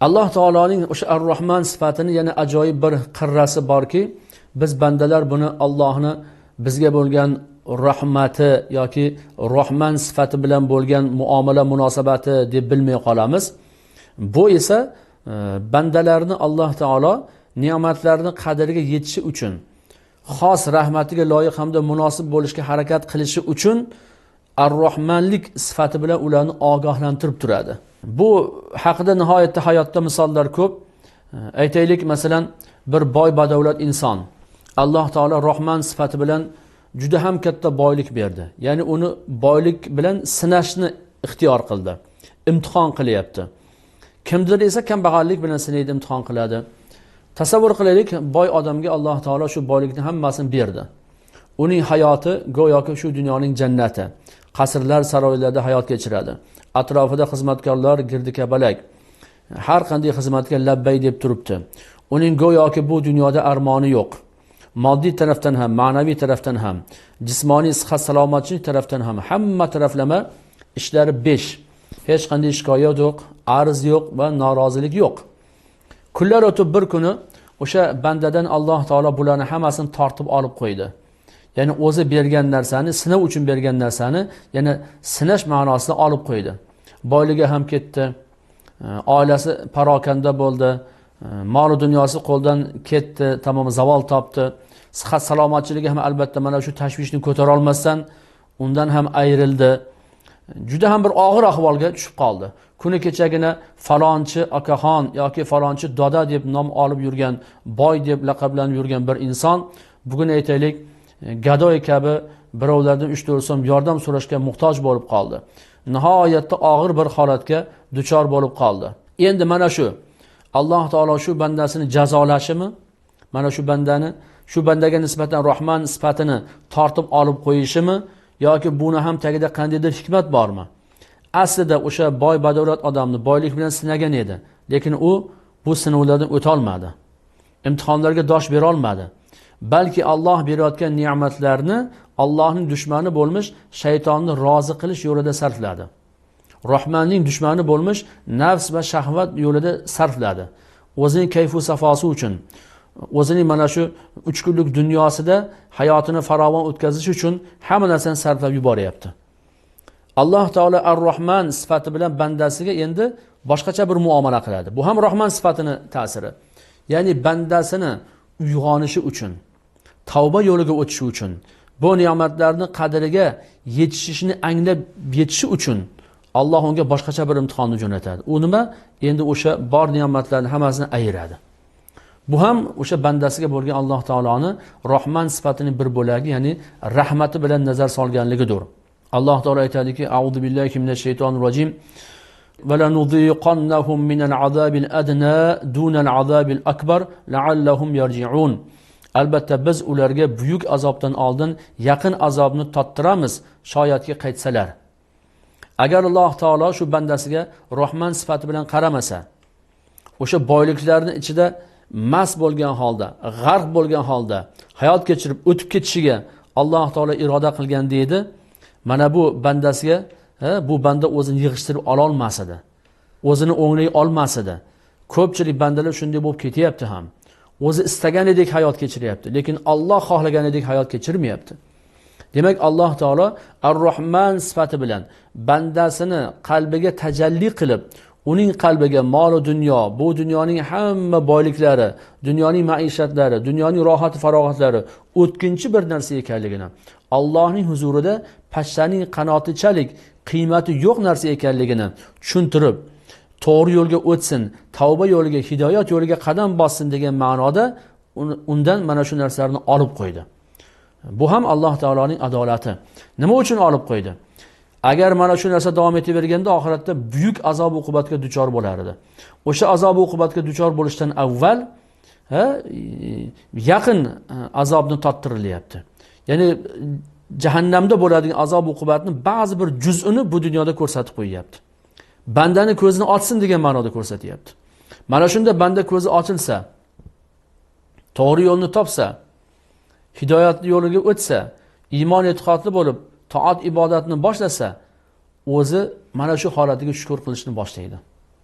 alloh taoloning o'sha ar rohman sifatini yana ajoyib bir qirrasi borki biz bandalar buni allohni bizga bo'lgan rahmati yoki rohman sifati bilan bo'lgan muomala munosabati deb bilmay qolamiz. Bu esa e, bandalarni alloh taolo ne'matlarni qadriga yetishi uchun xos rahmatiga loyiq hamda munosib bo'lishga harakat qilishi uchun ar rohmanlik sifati bilan ularni ogohlantirib turadi. Bu haqida nihoyatda hayotda misollar ko'p. Aytaylik masalan bir boy badavlat inson alloh taolo rohman sifati bilan juda ham katta boylik berdi. Ya'ni uni boylik bilan sinashni ixtiyor qildi imtihon qilyapti. Kimdir esa kambag'allik bilan sinaydi imtihon qiladi. Tasavvur qilaylik boy odamga alloh taolo shu boylikni hammasini berdi. Uning hayoti go'yoki shu dunyoning jannati. Qasrlar saroylarda hayot kechiradi. Atrofida xizmatkorlar girdi kabalak. Har qanday xizmatga labbay deb turibdi. Uning go'yoki bu dunyoda armoni yo'q. Moddiy tarafdan ham ma'naviy tarafdan ham jismoniy sihat salomatchilik tarafdan ham hamma taraflama ishlari besh. Hech qanday shikoyat yo'q arz yo'q va norozilik yo'q. Kunlar o'tib bir kuni o'sha bandadan alloh taolo bularni hammasini tortib olib qo'ydi. Ya'ni o'zi bergan narsani sinov uchun bergan narsani yana sinash ma'nosida olib qo'ydi. Boyligi ham ketdi e, oilasi parokanda bo'ldi e, mol dunyosi qo'ldan ketdi tamom zavol topdi. Sihat salomatchiligi ham albatta mana shu tashvishni ko'tarolmasdan undan ham ayrildi. Juda ham bir og'ir ahvolga tushib qoldi. Kuni kechagina falonchi akaxon yoki falonchi doda deb nom olib yurgan boy deb laqablanib yurgan bir inson bugun aytaylik E, gadoy kabi birovlardan uch to'rt so'm yordam so'rashga muhtoj bo'lib qoldi. Nihoyatda og'ir bir holatga duchor bo'lib qoldi. Endi mana shu. Alloh taolo shu bandasini jazolashimi mana shu bandani shu bandaga nisbatan rohman sifatini tortib olib qo'yishimi yoki buni ham tagida qandaydir hikmat bormi? Aslida o'sha boy badavlat odamni boylik bilan sinagan edi lekin u bu sinovlardan o'tolmadi. Imtihonlarga dosh berolmadi. Balki alloh berayotgan ne'matlarni allohning dushmani bo'lmish shaytonni rozi qilish yo'lida sarfladi. Rohmanning dushmani bo'lmish nafs va shahvat yo'lida sarfladi. O'zining kayfu safosi uchun o'zining mana shu uch kunlik dunyosida hayotini farovon o'tkazish uchun hamma narsani sarflab yuboryapti. Alloh taolo ar rohman sifati bilan bandasiga endi boshqacha bir muomala qiladi. Bu ham rohman sifatini ta'siri. Ya'ni bandasini uyg'onishi uchun tavba yo'liga o'tishi uchun bu ne'matlarni qadriga yetishishini anglab yetishi uchun alloh unga boshqacha bir imtihonni jo'natadi u nima endi o'sha bor ne'matlarni hammasini ayiradi bu ham o'sha bandasiga bo'lgan alloh taoloni rohman sifatining bir bo'lagi ya'ni rahmati bilan nazar solganligidir alloh taolo aytadiki audu billahi minash shaytonir rojim ولنذيقنهم من العذاب الأدنى دون العذاب الأكبر لعلهم يرجعون albatta biz ularga buyuk azobdan oldin yaqin azobni tottiramiz shoyatki qaytsalar. Agar alloh taolo shu bandasiga rohman sifati bilan qaramasa o'sha boyliklarni ichida mast bo'lgan holda g'arq bo'lgan holda hayot kechirib o'tib ketishiga alloh taolo iroda qilgan deydi mana bu bandasiga bu banda o'zini yig'ishtirib ololmas edi o'zini o'nglay olmas edi ko'pchilik bandalar shunday bo'lib ketyapti ham. O'zi istaganidek hayot kechiryapti lekin olloh xohlaganidek hayot kechirmayapti. Demak alloh taolo ar rohman sifati bilan bandasini qalbiga tajalli qilib uning qalbiga molu dunyo bu dunyoning hamma boyliklari dunyoning maishatlari dunyoning rohati farog'atlari o'tkinchi bir narsa ekanligini allohning huzurida pashshaning qanotichalik qiymati yo'q narsa ekanligini tushuntirib to'g'ri yo'lga o'tsin tavba yo'liga hidoyat yo'liga qadam bossin degan ma'noda undan mana shu narsalarni olib qo'ydi. Bu ham alloh taoloning adolati. Nima uchun olib qo'ydi? Agar mana shu narsa davom etaverganda oxiratda buyuk azob uqubatga duchor bo'lar edi. O'sha azob uqubatga duchor bo'lishdan avval ha, yaqin e, azobni tottirilyapti. Ya'ni jahannamda bo'ladigan azob uqubatni ba'zi bir juz'ini bu dunyoda ko'rsatib qo'yyapti. Bandani ko'zini ochsin degan ma'noda ko'rsatyapti. Mana shunda banda ko'zi ochilsa to'g'ri yo'lni topsa hidoyat yo'liga o'tsa iymon e'tiqodli bo'lib toat ibodatni boshlasa o'zi mana shu holatiga shukur qilishni boshlaydi.